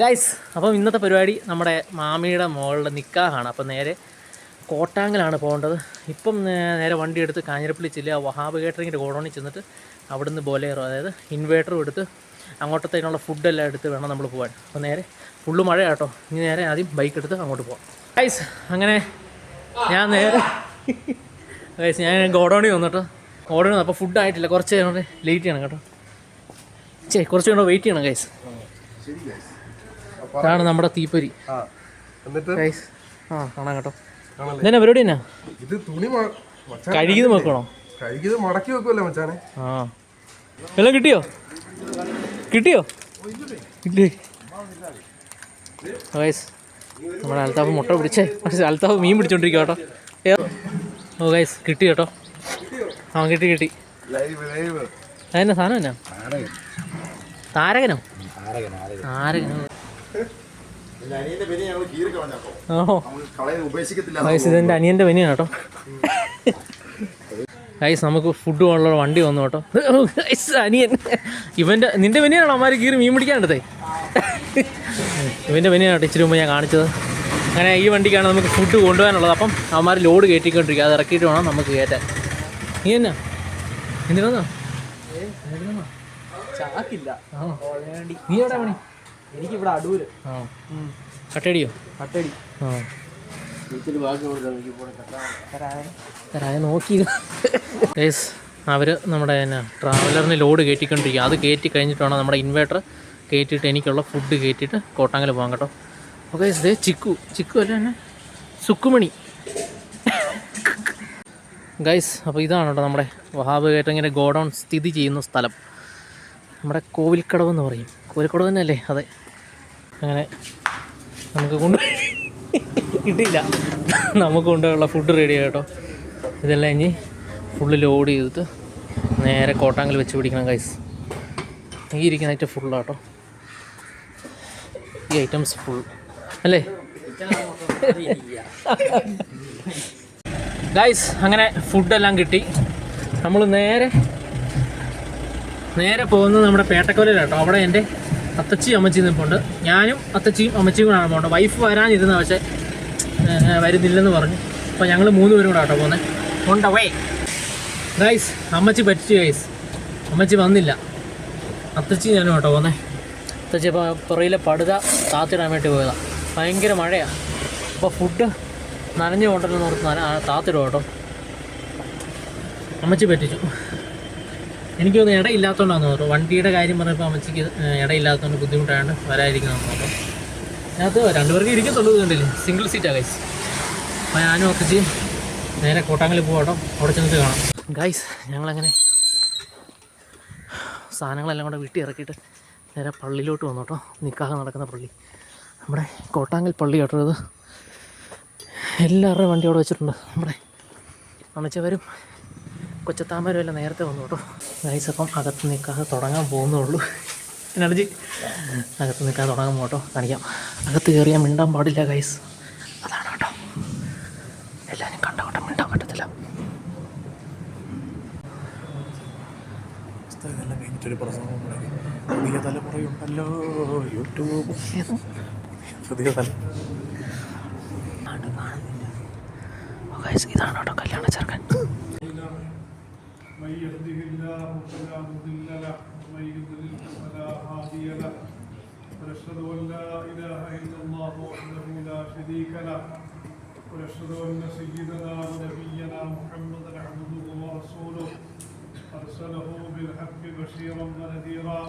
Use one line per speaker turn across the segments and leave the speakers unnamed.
Guys അപ്പം ഇന്നത്തെ പരിപാടി നമ്മുടെ മാമിയുടെ മോളുടെ നിക്കാഹാണ്. അപ്പം നേരെ കോട്ടാങ്ങലാണ് പോകേണ്ടത്. ഇപ്പം നേരെ വണ്ടി എടുത്ത് കാഞ്ഞിരപ്പള്ളി ചെല്ലുക. വഹാബ് കേറ്ററിങ്ങിന്റെ ഗോഡൗണിൽ ചെന്നിട്ട് അവിടുന്ന് ബോലേറോ അതായത് ഇൻവേർട്ടറും എടുത്ത് അങ്ങോട്ടത്തേനുള്ള ഫുഡെല്ലാം എടുത്ത് വേണം നമ്മൾ പോകാൻ. അപ്പോൾ നേരെ ഫുള്ള് മഴ കേട്ടോ. ഇനി നേരെ ആദ്യം ബൈക്ക് എടുത്ത് അങ്ങോട്ട് പോകാം ഗൈസ് അങ്ങനെ ഞാൻ നേരെ ഗൈസ് ഞാൻ ഗോഡൗണിൽ വന്നിട്ട് ഗോഡൗണിൽ അപ്പോൾ ഫുഡ് ആയിട്ടില്ല. കുറച്ച് ലേറ്റ് ചെയ്യണം കേട്ടോ. ചേ കുറച്ച് കൂടെ വെയിറ്റ് ചെയ്യണം ഗൈസ് ഇതാണ് നമ്മുടെ തീപ്പൊരി.
ആ എന്നിട്ട്?
ഗൈസ് ആ കാണാം കേട്ടോ? ഇതെന്നെ പരിപാടി എന്നാ
ഇത് തുണി
കഴുകിയത് വെക്കണോ
കഴുകിയത് മടക്കി വെക്കുമല്ലോ മച്ചാനെ?
ആ. എല്ലാം കിട്ടിയോ? കിട്ടിയോ? ഇല്ലേ? ഗൈസ് നമ്മുടെ അൽത്താഫ് മുട്ട പിടിച്ചേ. പക്ഷേ അൽത്താഫ് മീൻ പിടിച്ചോണ്ടിരിക്കുക കേട്ടോ. ഓ ഗൈസ് കിട്ടി കേട്ടോ. ആ കിട്ടി കിട്ടി.
Live live.
അതെന്നാ സാധനം എന്നാ? താരകനോ? താരകനോ ഗൈസ് അനിയന്റെ പനിയാണ് കേട്ടോ. ഗൈസ് നമുക്ക് ഫുഡ് ഉള്ള വണ്ടി വന്നു കേട്ടോ. ഗൈസ് അനിയൻ. ഇവന്റെ നിന്റെ പനിയാണോ അമ്മാര് കീറി മീൻ പിടിക്കാണ്ടേ ഇവന്റെ പനിയാണ് കേട്ടോ ഇച്ചിരി മുമ്പ് ഞാൻ കാണിച്ചത്. അങ്ങനെ ഈ വണ്ടിക്കാണ് നമുക്ക് ഫുഡ് കൊണ്ടുപോകാനുള്ളത്. അപ്പം അവന്മാർ ലോഡ് കയറ്റിക്കൊണ്ടിരിക്കുക. അത് ഇറക്കിയിട്ട് വേണം നമുക്ക് കയറ്റാൻ. നീ എന്നാ? എന്തിനാ
ചാക്കില്ല.
നീ എവിടെ പണി?
എനിക്കിവിടെ അടൂര്.
ആ. കട്ടടിയോ
കട്ടടി
നോക്കി ഗൈസ് അവർ നമ്മുടെ എന്നാ ട്രാവലറിന് ലോഡ് കയറ്റിക്കൊണ്ടിരിക്കുക അത് കയറ്റി കഴിഞ്ഞിട്ട് വേണം നമ്മുടെ ഇൻവേർട്ടർ കയറ്റിയിട്ട് എനിക്കുള്ള ഫുഡ് കയറ്റിയിട്ട് കോട്ടാങ്കൽ പോകാൻ കേട്ടോ. ഓക്കെ ഇതേ ചിക്കു. ചിക്കു അല്ല തന്നെ സുക്കുമണി. ഗൈസ് അപ്പോൾ ഇതാണ് കേട്ടോ നമ്മുടെ വഹാബ് കേറ്റങ്ങിന്റെ ഗോഡൗൺ സ്ഥിതി ചെയ്യുന്ന സ്ഥലം. നമ്മുടെ കോവിൽക്കടവ് എന്ന് പറയും. കോവിൽക്കടവ് തന്നെയല്ലേ? അതെ. അങ്ങനെ നമുക്ക് കൊണ്ട് കിട്ടിയില്ല. നമുക്ക് കൊണ്ടുള്ള ഫുഡ് റെഡി കേട്ടോ. ഇതെല്ലാം ഇനി ഫുള്ള് ലോഡ് ചെയ്തിട്ട് നേരെ കോട്ടാങ്കൽ വെച്ച് പിടിക്കണം കൈസ് ഈ ഇരിക്കുന്ന ഐറ്റം ഫുള്ളാട്ടോ ഈ ഐറ്റംസ് ഫുൾ അല്ലേ? ഗൈസ് അങ്ങനെ ഫുഡെല്ലാം കിട്ടി. നമ്മൾ നേരെ നേരെ പോകുന്നത് നമ്മുടെ പേട്ടക്കൊലയിലാട്ടോ അവിടെ എന്റെ അത്തച്ചി അമ്മച്ചി നിൽപ്പുണ്ട് ഞാനും അത്തച്ചിയും അമ്മച്ചിയും കൂടാണ് പോകേണ്ടത് വൈഫ് വരാനിരുന്ന പക്ഷേ വരുന്നില്ലെന്ന് പറഞ്ഞു. അപ്പോൾ ഞങ്ങൾ മൂന്ന് പേരും കൂടെ ആട്ടോ പോകുന്നത് ഓൺ ദ വേ. ഗൈസ് അമ്മച്ചി പറ്റിച്ചു ഗൈസ് അമ്മച്ചി വന്നില്ല. അത്തച്ചി ഞാനും കേട്ടോ പോകുന്നത് അത്തച്ചി ഇപ്പോൾ പുറയിലെ പടുത താത്തിടാൻ വേണ്ടി പോയതാണ് ഭയങ്കര മഴയാണ് അപ്പോൾ ഫുഡ് നനഞ്ഞു കൊണ്ടല്ലോ ഓർത്ത് നന താത്തിടും കേട്ടോ. അമ്മച്ചി പറ്റിച്ചു. എനിക്ക് തോന്നുന്നു. ഇടയില്ലാത്തതുകൊണ്ടാന്ന് തോന്നുന്നു വണ്ടിയുടെ കാര്യം പറഞ്ഞപ്പോൾ അമ്മച്ചിക്ക് ഇടയില്ലാത്തതുകൊണ്ട് ബുദ്ധിമുട്ടായതുകൊണ്ട് വരാതിരിക്കുന്നു അപ്പം അതിനകത്ത് രണ്ടുപേർക്ക് ഇരിക്കത്തുള്ളൂ കണ്ടില്ല? സിംഗിൾ സീറ്റാണ് ഗൈസ് അപ്പോൾ ഞാനും ഒക്കെ നേരെ കോട്ടാങ്കൽ പോകട്ടോ അവിടെ ചെന്നിട്ട് കാണാം. ഗൈസ് ഞങ്ങളങ്ങനെ സാധനങ്ങളെല്ലാം കൂടെ വീട്ടിൽ ഇറക്കിയിട്ട് നേരെ പള്ളിയിലോട്ട് വന്നു കേട്ടോ. നിക്കാഹ് നടക്കുന്ന പള്ളി. നമ്മുടെ കോട്ടാങ്കൽ പള്ളി കേട്ടോ ഇത്. എല്ലാവരുടെയും വണ്ടി അവിടെ വെച്ചിട്ടുണ്ട്. നമ്മുടെ അണച്ചവരും കൊച്ചത്താമ്പരും എല്ലാം നേരത്തെ വന്നു കേട്ടോ ഗൈസ് അപ്പം അകത്ത് നിൽക്കാതെ തുടങ്ങാൻ പോകുന്നുള്ളൂ. എനർജി അകത്ത് നിൽക്കാതെ തുടങ്ങാൻ പോട്ടോ കാണിക്കാം. അകത്ത് കയറിയാൽ മിണ്ടാൻ പാടില്ല ഗൈസ് അതാണ് കേട്ടോ. എല്ലാവരും കണ്ട? കേട്ടോ മിണ്ടാൻ പറ്റത്തില്ല.
പുതിയ തലമുറയുണ്ടല്ലോ. യൂട്യൂബ്. പുതിയ
ഗൈസ് ഇതാണ് കേട്ടോ കല്യാണ ചെറുക്കൻ
من يهده الله فلا مضل له ومن يضلل فلا هادي له. ونشهد أن لا إله إلا الله وحده لا شريك له. ونشهد أن سيدنا ونبينا محمدا عبده ورسوله. أرسله بالحق بشيرا ونذيرا.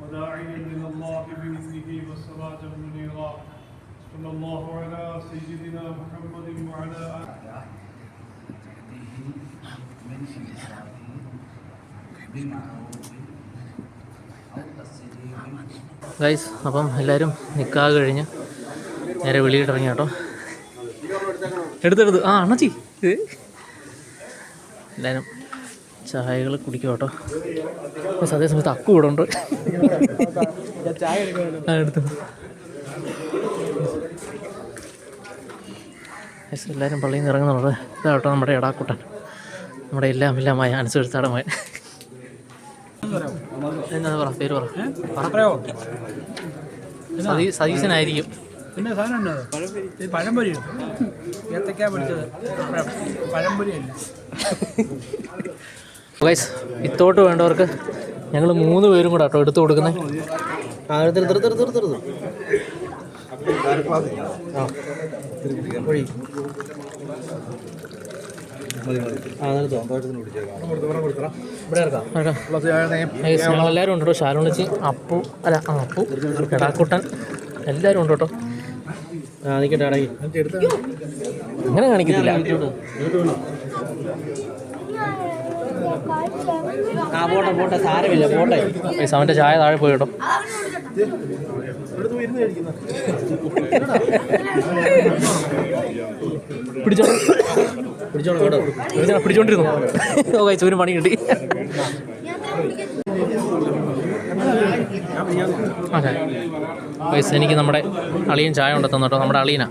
وداعيا إلى الله بإذنه وسراجا منيرا. صلى الله على سيدنا محمد وعلى آله.
ഗൈസ് അപ്പം എല്ലാവരും നിൽക്കാതെ കഴിഞ്ഞ് നേരെ വെളിയിട്ടിറങ്ങി കേട്ടോ. എടുത്തെടുത്ത് ആ അണ്ണച്ചി. എല്ലാവരും ചായകൾ കുടിക്കും കേട്ടോ. പക്ഷെ അതേ അക്കു ഇവിടെ ഉണ്ട്. എടുത്തു. എല്ലാവരും പള്ളിയിൽ നിന്ന് ഇറങ്ങുന്നുള്ളത് ഇതാ കേട്ടോ നമ്മുടെ എടാക്കുട്ടൻ. നമ്മുടെ എല്ലാം എല്ലാമായ അനുസരിച്ചാടെ മോൻ എന്നാ പറ പേര് പറ. പറ സതീ സതീശനായിരിക്കും.
പിന്നെ സാധനം ഉണ്ടോ? ഇത് പഴംപൊരിയോ ഏത്തക്കാ പൊരിച്ചത്. പഴം പഴംപൊരിയല്ല
ഗൈസ് ഇത്തോട്ട് വേണ്ടവർക്ക് ഞങ്ങൾ മൂന്ന് പേരും കൂടെ കേട്ടോ എടുത്തു കൊടുക്കുന്നത് ആ. ഞങ്ങളെല്ലാവരും ഉണ്ട്? കേട്ടോ ശാലോണിച്ച് അപ്പു അല്ല ആ അപ്പു കടാക്കുട്ടൻ എല്ലാവരും ഉണ്ട് കേട്ടോ ആ നിൽക്കട്ടെ അടങ്ങി അങ്ങനെ കാണിക്കത്തില്ല. ആ പോട്ടെ പോട്ടെ സാരമില്ല പോട്ടെ. അവന്റെ ചായ താഴെ പോയി കേട്ടോ. പിടിച്ചോളൂ പിടിച്ചോളൂ പിടിച്ചോണ്ടിരുന്നു? ഓ കഴിച്ചു ഒരു പണി കിട്ടി. ഓക്കെ. പൈസ എനിക്ക് നമ്മുടെ അളിയൻ ചായ കൊണ്ട് കേട്ടോ. നമ്മുടെ അളിയനാ.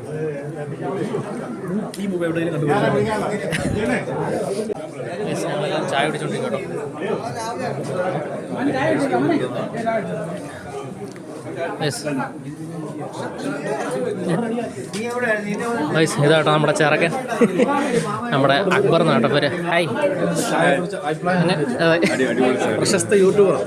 ചായ കുടിച്ചോണ്ടിരിക്കും Guys. Guys, ഇതാട്ടോ നമ്മുടെ ചെറുക്കൻ നമ്മുടെ അക്ബർ നാട്ടോ പേര് ഹായ്.
പ്രശസ്ത യൂട്യൂബർ.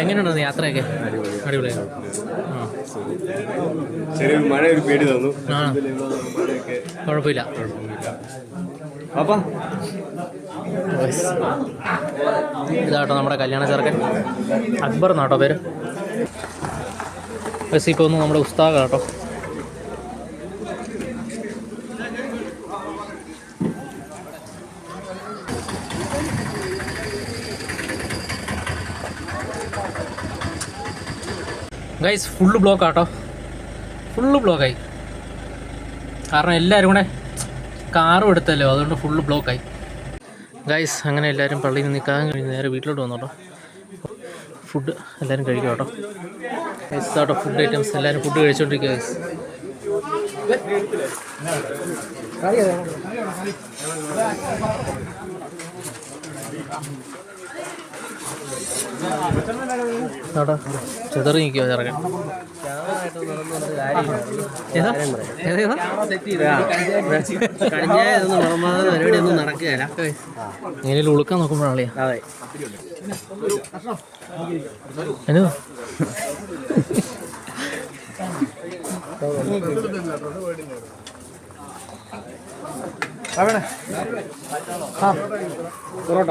എങ്ങനെയുണ്ടായിരുന്നു യാത്രയൊക്കെ?
അടിപൊളിയാണ് മഴ ഒരു പേടി തന്നു.
കുഴപ്പമില്ല.
പാപ്പാ.
ഇതാട്ടോ നമ്മുടെ കല്യാണ ചെറുക്കൻ. അക്ബർ എന്നാട്ടോ പേര്? ബസ് ഇപ്പോൾ ഒന്ന് നമ്മുടെ ഉസ്താദ് കേട്ടോ ഗൈസ് ഫുള്ള് ബ്ലോക്ക് ആട്ടോ ഫുള്ള് ബ്ലോക്കായി കാരണം എല്ലാവരും കൂടെ കാറും എടുത്തല്ലോ. അതുകൊണ്ട് ഫുള്ള് ബ്ലോക്കായി ഗൈസ് അങ്ങനെ എല്ലാവരും പള്ളിയിൽ നിന്ന് നിൽക്കാൻ കഴിഞ്ഞ് നേരെ വീട്ടിലോട്ട് വന്നോട്ടോ. ഫുഡ് എല്ലാവരും കഴിക്കും കേട്ടോ? ഗൈസ് കേട്ടോ ഫുഡ് ഐറ്റംസ് എല്ലാവരും ഫുഡ് കഴിച്ചുകൊണ്ടിരിക്കുക ഗൈസ് ചെതറി നിൽക്കുക ചെറുക്കൻ.
പരിപാടിയൊന്നും നടക്കുകയല്ല
എങ്ങനെ ഉളുക്കാൻ നോക്കുമ്പോഴാളിയാ
അതെ
എന്നോ ആ.
പൊറോട്ട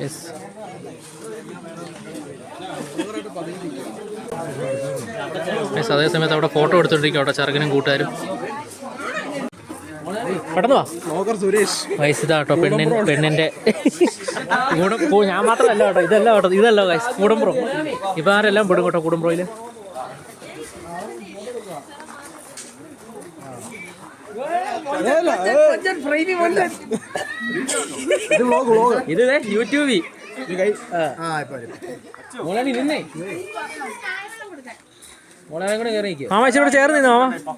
യെസ് അതേ സമയത്ത് അവിടെ ഫോട്ടോ എടുത്തോണ്ടിരിക്കും അവിടെ ചെറുകനും കൂട്ടുകാരും. പെട്ടെന്ന് വാ.
നോക്കർ സുരേഷ്.
വയസ്സിതാട്ടോ പെണ്ണിൻ പെണ്ണിന്റെ കൂടെ ഞാൻ മാത്രമല്ല കേട്ടോ. ഇതല്ല കേട്ടോ. ഇതല്ല വയസ്സ് കൂടുംബ്രോ ഇപ്പൊ ആരെല്ലാം പെടും കേട്ടോ കൂടുംബ്രോയിൽ ഇത് യൂട്യൂബിൽ മോളെ നീ നിന്നേ. മോളെ കൂടെ കയറി മാമ ഇച്ചിരി കൂടെ ചേർന്ന് നിന്നോ മാമ?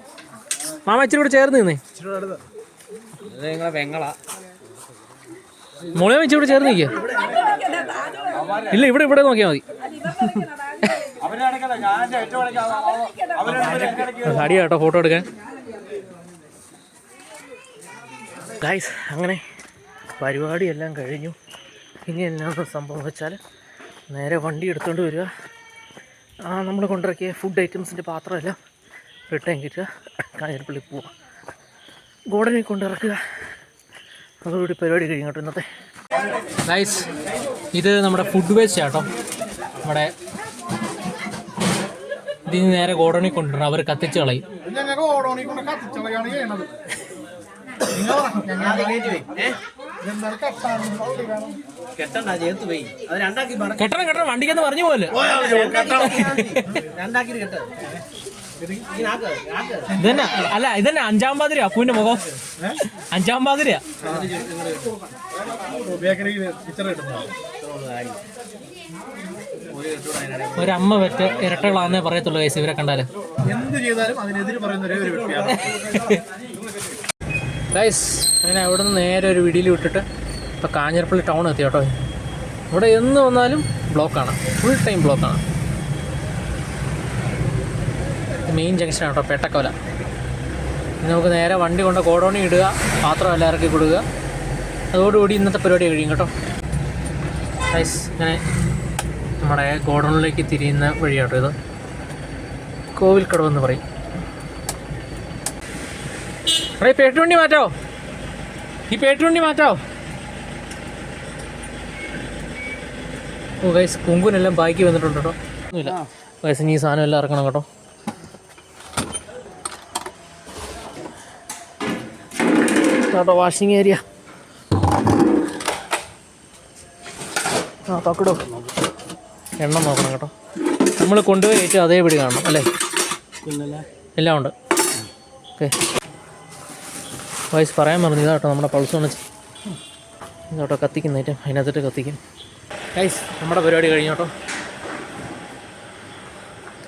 മാമ ഇച്ചിരി കൂടെ ചേർന്ന് നിന്നേ. നിങ്ങളെ പെങ്ങളാ. മോളെ ഇച്ചിരി കൂടെ ചേർന്ന് നിൽക്കുക ഇല്ല ഇവിടെ ഇവിടെ നോക്കിയാൽ മതി. അടിയാ കേട്ടോ ഫോട്ടോ എടുക്കാൻ. ഗൈസ് അങ്ങനെ പരിപാടിയെല്ലാം കഴിഞ്ഞു. ഇനി എന്നാണ് സംഭവം വെച്ചാൽ നേരെ വണ്ടി എടുത്തുകൊണ്ട് വരിക. ആ നമ്മൾ കൊണ്ടിറക്കിയ ഫുഡ് ഐറ്റംസിന്റെ പാത്രമെല്ലാം റിട്ടേൺ കിട്ടുക കാഞ്ഞിരപ്പള്ളി പോവുക ഗോഡനെ കൊണ്ടിറക്കുക. അതോടുകൂടി പരിപാടി കഴിയും കേട്ടോ ഇന്നത്തെ. ഗൈസ് ഇത് നമ്മുടെ ഫുഡ് വേസ്റ്റ് ആട്ടോ. നമ്മുടെ ഇതിന് നേരെ ഗോഡനിൽ കൊണ്ടുവരണം. അവർ കത്തിച്ച് കളയും.
കെട്ടണ്ട ചേർത്ത് പോയി അത് രണ്ടാക്കി പറ
കെട്ടണം കെട്ടണം. വണ്ടിക്കെന്ന് പറഞ്ഞു പോലെ
രണ്ടാക്കി കെട്ട.
ഇതന്നെ അല്ല ഇതന്നെ അഞ്ചാം പാതിരി അപ്പുവിന്റെ മുഖം. അഞ്ചാം
കിട്ടുന്നത്
ഒരമ്മ വെറ്റ് ഇരട്ടകളാന്നേ പറയത്തുള്ളൂ കേസ് ഇവരെ കണ്ടാൽ.
എന്ത് ചെയ്താലും അതിനെതിരെ പറയുന്ന ഒരേ ഒരു വ്യക്തിയാണ്.
ഗൈസ് അങ്ങനെ അവിടെ നിന്ന് നേരെ ഒരു വിടിയിൽ വിട്ടിട്ട് ഇപ്പോൾ കാഞ്ഞിരപ്പള്ളി ടൗൺ എത്തി കേട്ടോ. ഇവിടെ എന്ന് വന്നാലും ബ്ലോക്കാണ് ഫുൾ ടൈം ബ്ലോക്കാണ് മെയിൻ ജംഗ്ഷനാണ് കേട്ടോ പേട്ടക്കോല നമുക്ക് നേരെ വണ്ടി കൊണ്ട് കോടോണി ഇടുക പാത്രം എല്ലാം ഇറക്കി കൊടുക്കുക. അതോടുകൂടി ഇന്നത്തെ പരിപാടി കഴിയും കേട്ടോ. ഐസ് ഇങ്ങനെ നമ്മുടെ ഗോഡൗണിലേക്ക് തിരിയുന്ന വഴിയാട്ടോ ഇത്. കോവിൽക്കടവെന്ന് പറയും. ഈ പേട്ടുവണ്ടി മാറ്റാവോ? ഈ പേട്ടുവണ്ടി മാറ്റാവോ? ഓ ഗൈസ് കുങ്കുനെല്ലാം ബാക്കി വന്നിട്ടുണ്ട് കേട്ടോ. ഒന്നുമില്ല. ഗൈസ് ഇനി ഈ സാധനം എല്ലാം ഇറക്കണം കേട്ടോ. കേട്ടോ വാഷിംഗ് ഏരിയ ആ തക്കടോ എണ്ണം നോക്കണം കേട്ടോ. നമ്മൾ കൊണ്ടുപോയി ഏറ്റവും അതേപടി കാണണം അല്ലേ? എല്ലാം ഉണ്ട്. ഓക്കെ. വയസ്സ് പറയാൻ പറഞ്ഞു ഇതാട്ടോ നമ്മുടെ പൾസ് ഉണച്ച് ഇതാട്ടോ കത്തിക്കുന്ന ഐറ്റം അതിനകത്തിട്ട് കത്തിക്കും. ഗൈസ് നമ്മുടെ പരിപാടി കഴിഞ്ഞോട്ടോ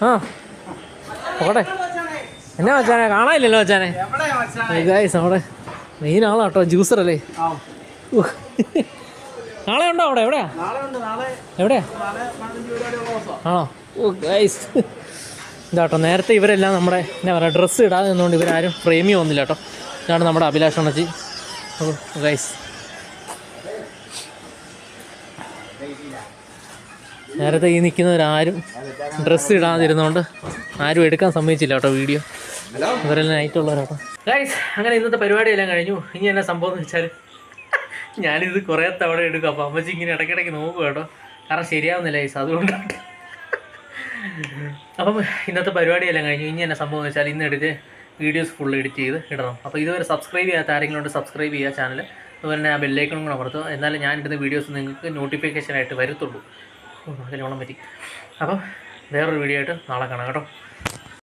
ആ പോട്ടെ എന്നാ വെച്ചാനെ കാണാനില്ലല്ലോ വെച്ചാനെ ഗൈസ് നമ്മുടെ മെയിൻ ആളാട്ടോ ജ്യൂസർ അല്ലേ. നാളെ ഉണ്ടോ അവിടെ? എവിടെയാ? എവിടെയാ? ആണോ? ഓ ഗൈസ് ഇതാട്ടോ നേരത്തെ ഇവരെല്ലാം നമ്മുടെ എന്നാ പറയുക ഡ്രസ്സ് ഇടാതെ നിന്നുകൊണ്ട് ഇവരാരും പ്രേമി ഒന്നില്ല കേട്ടോ. ഇതാണ് നമ്മുടെ അഭിലാഷ് അണച്ചി ഓ ഗൈസ് നേരത്തെ ഈ നിൽക്കുന്നവരാരും ഡ്രസ്സ് ഇടാതിരുന്നോണ്ട് ആരും എടുക്കാൻ സമ്മതിച്ചില്ല കേട്ടോ വീഡിയോ ഇവരെല്ലാം നൈറ്റുള്ളവരാട്ടോ ഗൈസ് അങ്ങനെ ഇന്നത്തെ പരിപാടിയെല്ലാം കഴിഞ്ഞു. ഇനി എന്നാ സംഭവം എന്ന് വെച്ചാൽ ഞാനിത് കുറേ തവണ എടുക്കും. അപ്പോൾ അമ്മച്ചി ഇങ്ങനെ ഇടയ്ക്കിടയ്ക്ക് നോക്കും കേട്ടോ. കാരണം ശരിയാവുന്നില്ല ഗൈസ് അതുകൊണ്ടാണ് അപ്പം ഇന്നത്തെ പരിപാടിയെല്ലാം കഴിഞ്ഞു. ഇനി എന്നാ സംഭവം എന്ന് വെച്ചാൽ ഇന്ന് എടുത്ത് വീഡിയോസ് ഫുൾ എഡിറ്റ് ചെയ്ത് ഇടണം. അപ്പോൾ ഇതുവരെ സബ്സ്ക്രൈബ് ചെയ്യാത്ത ആരെങ്കിലും ഉണ്ട് സബ്സ്ക്രൈബ് ചെയ്യുക ചാനൽ അതുപോലെ തന്നെ ആ ബെല്ലൈക്കണും കൂടെ അമർത്തുക. എന്നാലും ഞാൻ ഇടുന്ന വീഡിയോസ് നിങ്ങൾക്ക് നോട്ടിഫിക്കേഷൻ ആയിട്ട് വരത്തുള്ളൂ. അതിലോണം പറ്റി. അപ്പം വേറൊരു വീഡിയോ ആയിട്ട് നാളെ കാണാം കേട്ടോ.